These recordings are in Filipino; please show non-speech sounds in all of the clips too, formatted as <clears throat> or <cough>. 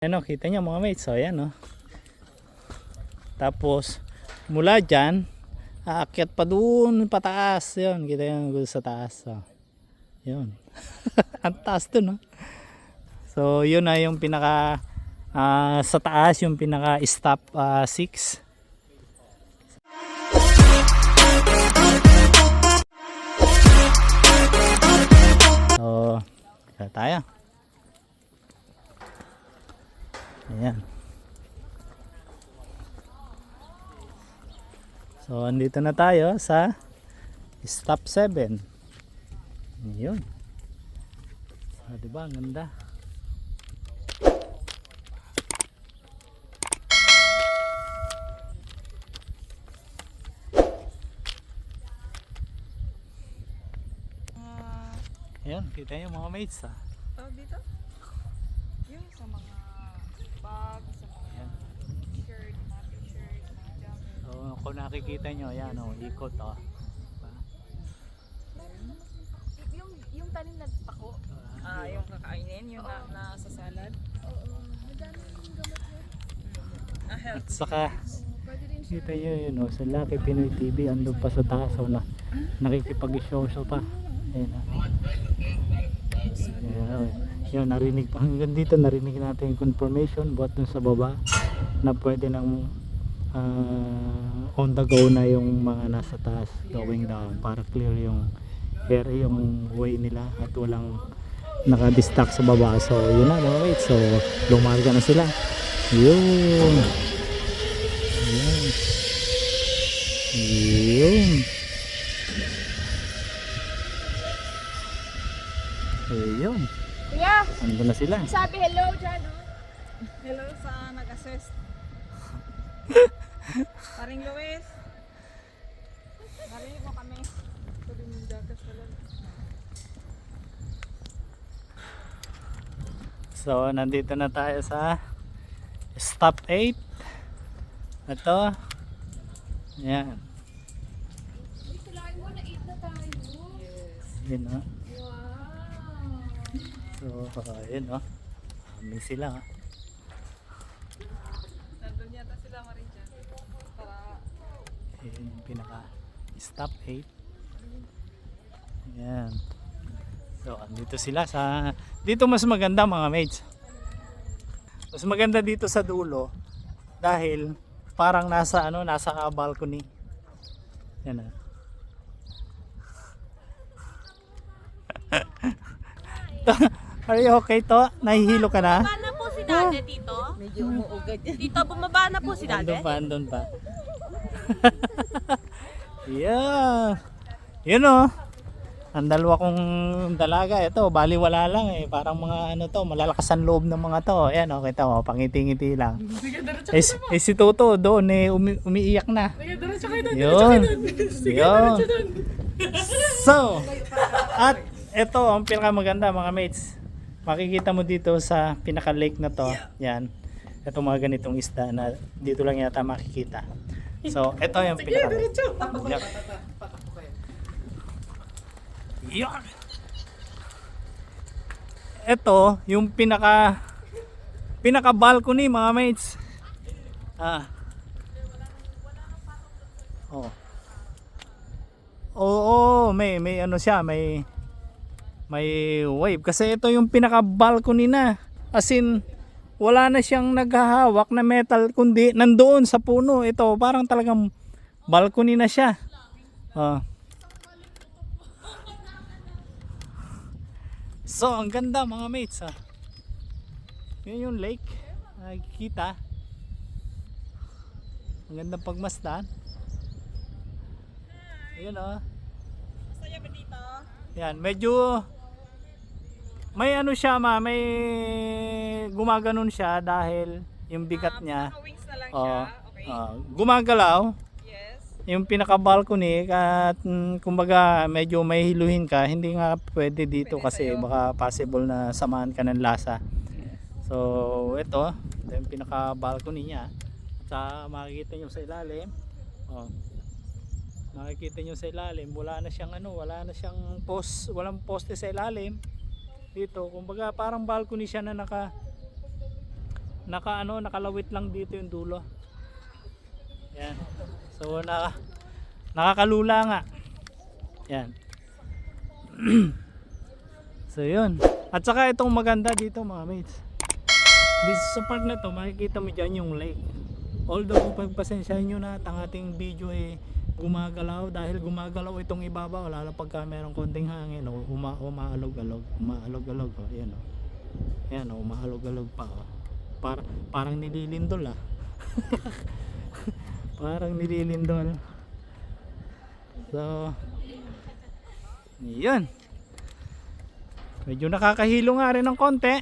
Ano, kita niyo mga mates, so ayan no. Tapos mula diyan, aakyat pa doon pataas, 'yon, kita doon sa taas. So. 'Yun. <laughs> Ang taas doon, no. So, 'yun na yung pinaka ah, sa taas yung pinaka stop 6. So, kaya tayo. Ayan. So, andito na tayo sa stop 7. Yun. So, di ba? Ang ganda. Ayan, kita niyo mga mates ah. Tawag dito? Yung sa mga bag, sa mga shirt, mga t-shirt, mga jacket. So, kung nakikita nyo, ayan o, ikot oh. Yung, yung tanim na pako. Ah, yung kakainin, yung na, nasa salad. Oo. Madami yung gamot yun. Ah, At healthy. saka, Pwede rin siya. kita nyo yun o, sa Lucky Pinoy TV, andun pa sa taas o na, nakikipag-show pa. Ayan o. Yun, narinig. Hanggang dito, narinig natin yung confirmation. Buhat dun sa baba na pwede nang ah, on the go na yung mga nasa taas going down. Para clear yung area yung way nila at walang naka-distract sa baba. So yun na mga mates. So lumarga na sila. Yun. Yun. Yun. Yun Kuya, ando na sila sabi hello dyan. Oh. Hello sa nag-assist. <laughs> Paring Luis. Narinig mo kami. Sabi mo jacket salad. So, nandito na tayo sa stop 8. Ito. Yan. Sulain mo, na-eat na tayo. Yun o. So, yun o. May sila ah. Nandun yata sila Marin dyan. Para Yun yung pinaka stop 8. Yan. So, andito sila sa... Dito mas maganda mga mates. Mas maganda dito sa dulo dahil parang nasa ano, nasa balcony. Yan ah. Are you okay to? Nahihilo ka na? Bumaba na po si Dade, Tito. medyo umuugad yan. Tito, bumaba na po si Dade. Andun pa, andun pa. <laughs> yeah. Yun o. Ang dalawa kong dalaga, ito, baliwala lang eh. Parang mga ano to, malalakasan loob ng mga to. Ayan o, kita mo, pangiti-ngiti lang. Eh, si- eh, si Toto doon eh, umi- umiiyak na. Yun. Yun. So, at ito ang pinakamaganda mga mates. Makikita mo dito sa pinaka lake na to. Yan. Ito mga ganitong isda na dito lang yata makikita. So, ito yung pinaka Yep. Yan. Ito yung pinaka pinaka balcony mga mates. Ah. Oh. Oo, may may ano siya, may may wave kasi ito yung pinaka balcony na. As in wala na siyang naghahawak na metal kundi nandoon sa puno. Ito parang talagang balcony na siya. Oh. So, ang ganda mga mates ah. Yun yung lake. Nakikita. Ang ganda pagmasdan. Ayun oh. Masaya ba dito? Yan, medyo may ano siya ma, may gumaganon siya dahil yung bigat niya. Naka wings na lang Oh, siya. Okay. ah, gumagalaw yes. yung pinaka balcony at mm, kumbaga medyo may hiluhin ka hindi nga pwede dito Pwede kasi sa'yo. baka possible na samahan ka ng lasa so ito ito yung pinaka balcony niya at saka makikita nyo sa ilalim oh, makikita nyo sa ilalim wala na siyang ano wala na siyang post walang poste sa ilalim dito kumbaga parang balcony siya na naka naka ano, nakalawit lang dito yung dulo. Yan. So na nakakalula nga. Yan. <clears throat> so yun. At saka itong maganda dito mga mates. Dito sa park na to, makikita mo dyan yung lake. Although pagpasensyahan nyo na at ang ating video ay gumagalaw dahil gumagalaw itong ibabaw lalo pagka merong konting hangin o uma, umaalog-alog umaalog-alog oh, yan oh. yan oh, umaalog-alog pa oh. Par, parang nililindol ah. <laughs> Parang nililindol. So yun. Medyo nakakahilo nga rin ng konti.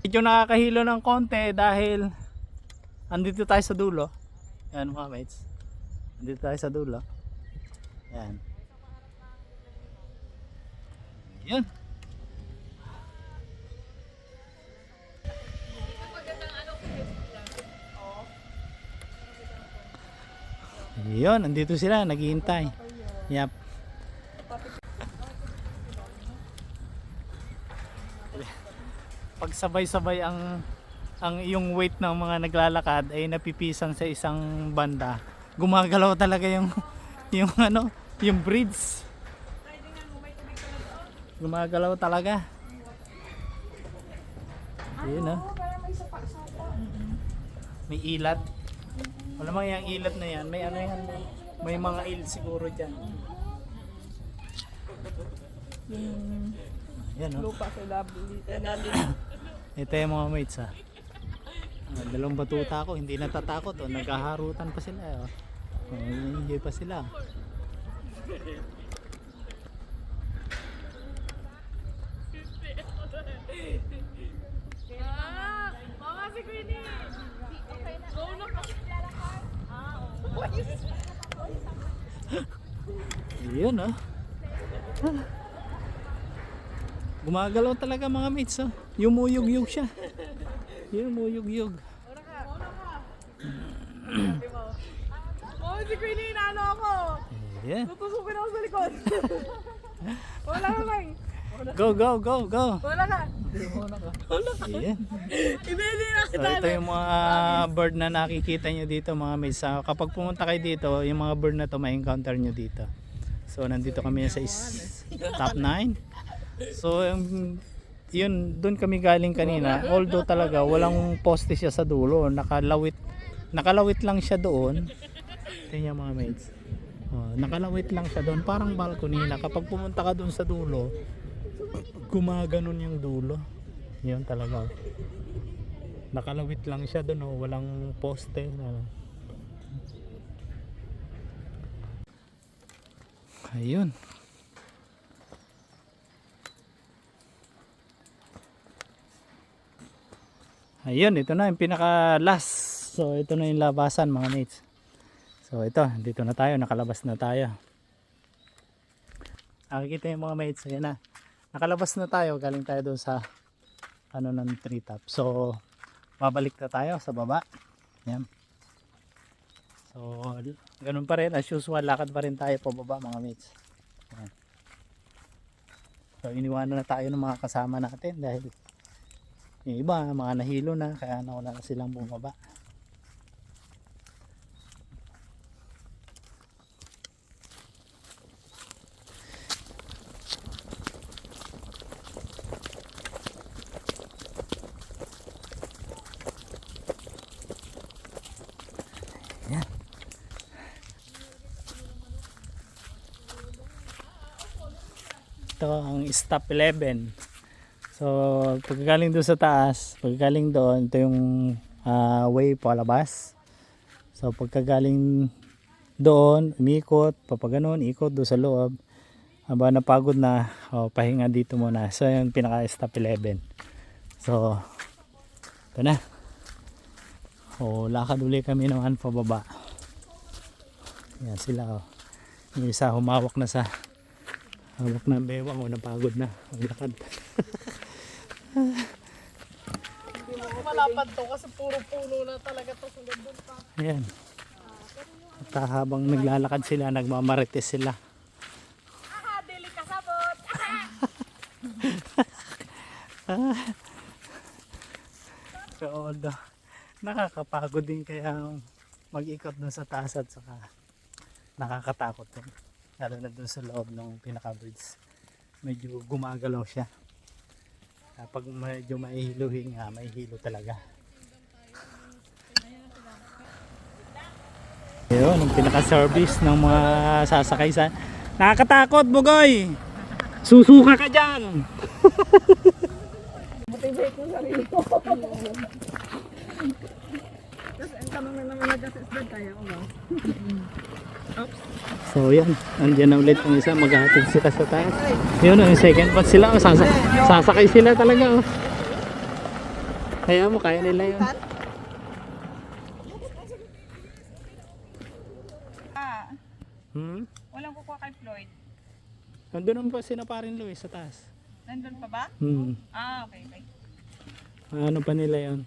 Medyo nakakahilo ng konti dahil andito tayo sa dulo. Yan mga mates andito tayo sa dulo yan yan Yun, andito sila, naghihintay. Yap. Pag sabay-sabay ang ang iyong weight ng mga naglalakad ay napipisan sa isang banda. Gumagalaw talaga yung yung ano, yung bridge. Gumagalaw talaga. Ayun ah. May ilat. Wala mang yung ilat na yan. May ano yan. May mga il siguro dyan. Yan oh. Lupa sa labi. <coughs> Ito yung mga mates ha. Ah, dalawang batuta ako, hindi natatakot oh. Naghaharutan pa sila oh. Hindi pa sila. Ah, mama si Queenie. Go na. Yun. Ah. Gumagalaw talaga mga mates oh. Yumuyog-yog siya. Yumuyog-yog. Oh, si Queenie, inaano ako. Yeah. Tutusukin ako sa likod. <laughs> Wala ka, May. Go, go, go, go. Wala ka. Yeah. Ibili na So ito yung mga bird na nakikita nyo dito mga mates. Ah, kapag pumunta kayo dito, yung mga bird na to may encounter nyo dito. So nandito kami sa is- top 9. So yung yun doon kami galing kanina. Although talaga walang poste siya sa dulo, nakalawit nakalawit lang siya doon. Tingnan mga mates. Oh, nakalawit lang siya doon, parang balcony na kapag pumunta ka doon sa dulo, gumaganon yung dulo. Yun talaga. Nakalawit lang siya doon, oh. walang poste. Ano. Ayun. Ayun, ito na yung pinaka last. So ito na yung labasan mga mates. So ito, dito na tayo, nakalabas na tayo. Nakikita yung mga mates, ayan na. Nakalabas na tayo, galing tayo doon sa ano ng treetop. So babalik na tayo sa baba. Yan. So ganun pa rin, as usual, lakad pa rin tayo pababa mga mates. Yan. So iniwanan na tayo ng mga kasama natin dahil yung iba, mga nahilo na, kaya nauna na silang bumaba. Ito ang stop 11. So, pagkagaling doon sa taas, pagkagaling doon, ito yung ah, way palabas. So, pagkagaling doon, umikot, papaganon, ikot doon sa loob. Aba napagod na, oh, pahinga dito muna. So, yung pinaka stop 11. So, ito na. Oh, lakad uli kami naman pababa. Yan sila oh. Yung isa humawak na sa hawak na ang bewang o napagod na ang lakad. Malapad to kasi puro puno na talaga to sa lubog pa. Ayan. At habang naglalakad sila, nagmamarites sila. Ah, dili ka sabot. <laughs> So, although, nakakapagod din kaya mag-ikot dun sa taas at saka nakakatakot din. Lalo na dun sa loob ng pinaka-bridge. Medyo gumagalaw siya. Kapag medyo maihiluhin nga, maihilo talaga. <laughs> Yun, ang pinaka-service ng mga sasakay sa... Nakakatakot, Bugoy! Susuka ka dyan! Motivate mo sarili ko. Tapos ang tanong na naman nag-assessment tayo, o ba? <laughs> So yan, andyan na ulit ang isa, maghahatid sila sa taas. Yun, yung second part sila, oh, sasa sasakay sila talaga. Oh. Kaya mo, kaya nila yun. Ah, Hmm? walang kukuha kay Floyd. Nandun naman pa sila parin Luis sa taas. Nandun pa ba? Hmm. Ah, okay, okay. Ano pa nila yun?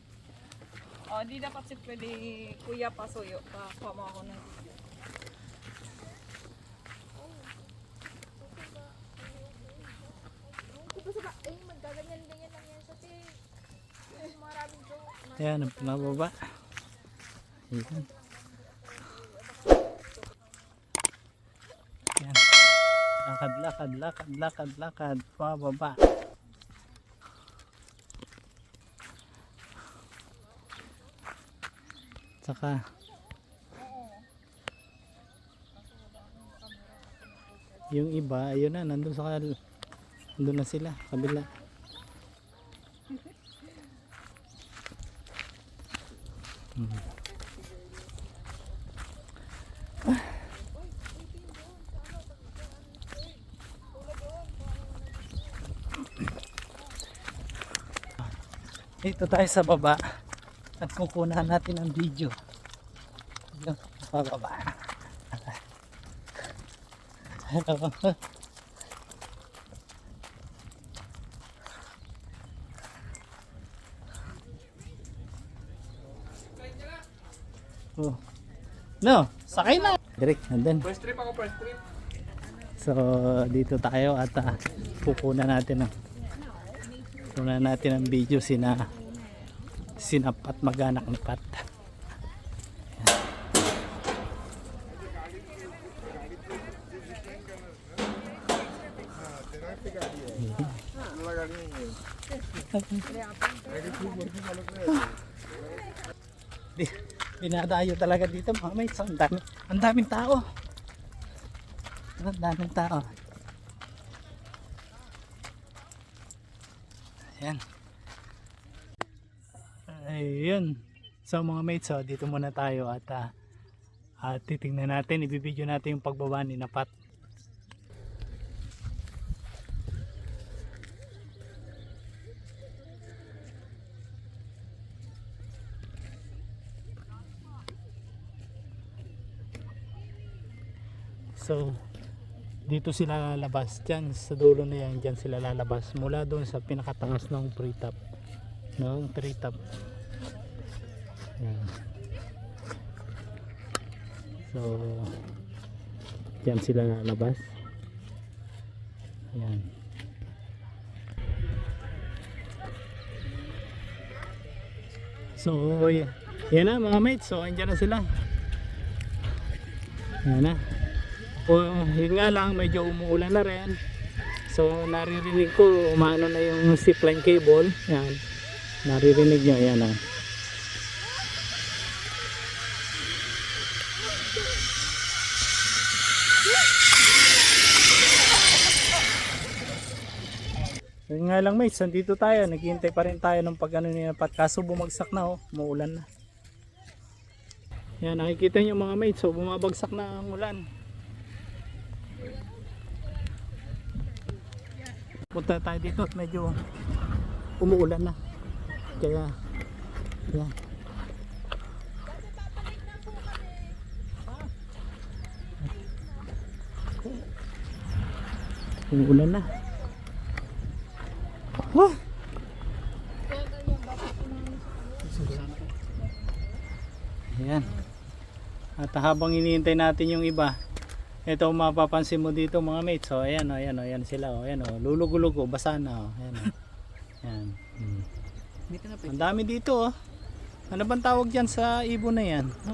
O, di dapat si pwede kuya pasuyo. Pakuha mo ako ng Ay, magkaganyan-ganyan lang yan sa tig. Maraming joke. Ayan, ang pinababa. Ayan. Ayan. Lakad, lakad, lakad, lakad, lakad. Pababa. Saka, yung iba, ayun na, nandun sa kal nandun na sila, kabila. Dito tayo sa baba at kukunan natin ang video. Yung pababa. Hello. Oh. No, sakay na. Direct, nandun. First trip ako, first trip. So, dito tayo at uh, kukunan natin ang kunan natin ang video sina sinap at maganak ni Pat. Di, dinadayo talaga dito mga mates. Ang dami, ang daming tao. Ang daming tao. Ayan. Ayun. So mga mates, so, dito muna tayo at ah, at titingnan natin, ibibideo natin yung pagbaba ni Napat. So, dito sila lalabas. Dyan sa dulo na yan dyan sila lalabas. Mula doon sa pinakataas ng treetop. Ng treetop. Yan. So dyan sila lalabas. Yan. So yan na mga mates. So andyan na sila. Yan na o yun nga lang medyo umuulan na rin. So naririnig ko umano na yung zipline cable. Yan. Naririnig nyo yan ah. Yun nga lang mates, nandito tayo, naghihintay pa rin tayo ng pag ano nila pat. Kaso bumagsak na oh, umuulan na. Yan, nakikita nyo mga mates, so bumabagsak na ang ulan. Punta tayo dito at medyo umuulan na. Kaya, yan. Umuulan na. Huh? Ayan. At habang iniintay natin yung iba, ito ang mapapansin mo dito mga mates. So, ayan o, ayan o, ayan sila o, ayan o, lulugulog o, basa na o, ayan o. Ayan. Hmm. Ang dami dito oh. Ano bang tawag dyan sa ibon na yan? Ah.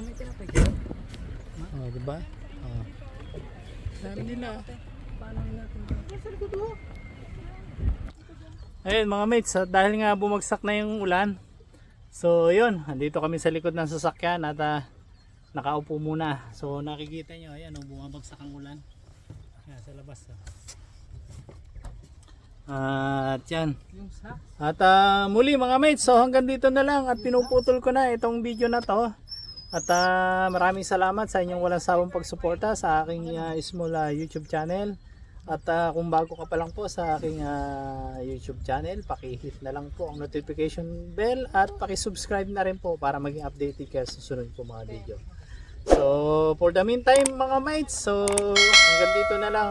Oh, di ba? Oh. Dami nila. Oh. Ayun mga mates, ah, dahil nga bumagsak na yung ulan. So yun, andito kami sa likod ng sasakyan at ah, nakaupo muna. So nakikita nyo, ayan oh, bumabagsak ang ulan. Ayan, sa labas. Oh. At yan. At ah, muli mga mates, so hanggang dito na lang at pinuputol ko na itong video na to. At ah, maraming salamat sa inyong walang sawang pagsuporta sa aking ah, small ah, YouTube channel. At ah, kung bago ka pa lang po sa aking ah, YouTube channel, paki-hit na lang po ang notification bell at paki-subscribe na rin po para maging updated kayo sa sunod po mga video. So, for the meantime mga mates, so hanggang dito na lang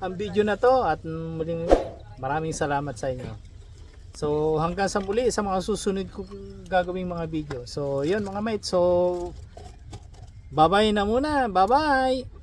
ang, video na to at muling maraming salamat sa inyo. So, hanggang sa muli sa mga susunod ko gagawing mga video. So, yun mga mates. So, bye-bye na muna. Bye-bye!